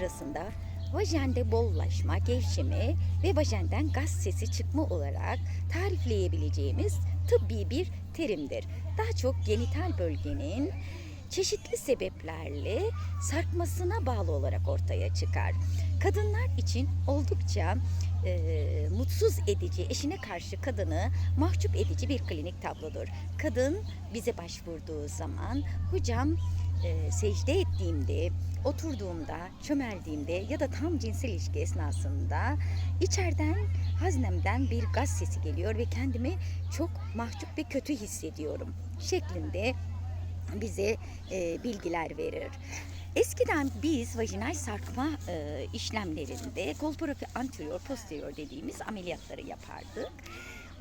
arasında vajende bollaşma, gevşeme ve vajenden gaz sesi çıkma olarak tarifleyebileceğimiz tıbbi bir terimdir. Daha çok genital bölgenin çeşitli sebeplerle sarkmasına bağlı olarak ortaya çıkar. Kadınlar için oldukça e, mutsuz edici, eşine karşı kadını mahcup edici bir klinik tablodur. Kadın bize başvurduğu zaman hocam e, secde ettiğimde, oturduğumda, çömeldiğimde ya da tam cinsel ilişki esnasında içeriden haznemden bir gaz sesi geliyor ve kendimi çok mahcup ve kötü hissediyorum şeklinde bize e, bilgiler verir. Eskiden biz vajinal sarkma e, işlemlerinde kolporafi anterior posterior dediğimiz ameliyatları yapardık.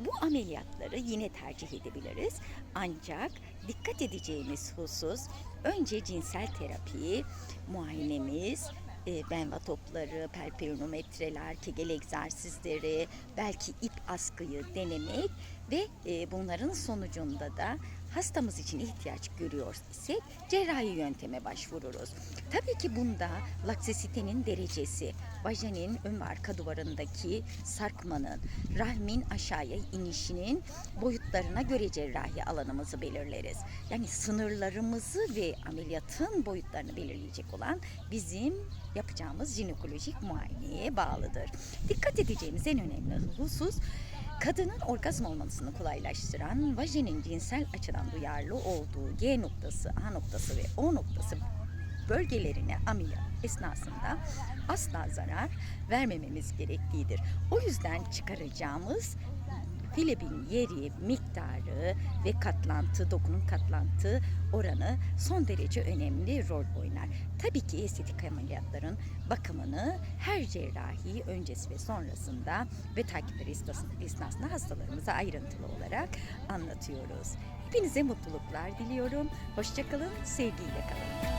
Bu ameliyatları yine tercih edebiliriz. Ancak dikkat edeceğimiz husus önce cinsel terapi, muayenemiz, e, benva topları, perpirinometreler, kegel egzersizleri, belki ip askıyı denemek ve e, bunların sonucunda da hastamız için ihtiyaç görüyor isek cerrahi yönteme başvururuz. Tabii ki bunda laksisitenin derecesi, vajenin ön ve arka duvarındaki sarkmanın, rahmin aşağıya inişinin boyutlarına göre cerrahi alanımızı belirleriz. Yani sınırlarımızı ve ameliyatın boyutlarını belirleyecek olan bizim yapacağımız jinekolojik muayeneye bağlıdır. Dikkat edeceğimiz en önemli husus Kadının orgazm olmasını kolaylaştıran vajenin cinsel açıdan duyarlı olduğu G noktası, A noktası ve O noktası bölgelerine ameliyat esnasında asla zarar vermememiz gerektiğidir. O yüzden çıkaracağımız filebin yeri, miktarı ve katlantı, dokunun katlantı oranı son derece önemli rol oynar. Tabii ki estetik ameliyatların bakımını her cerrahi öncesi ve sonrasında ve takipleri esnasında- hastalarımıza ayrıntılı olarak anlatıyoruz. Hepinize mutluluklar diliyorum. Hoşçakalın, sevgiyle kalın.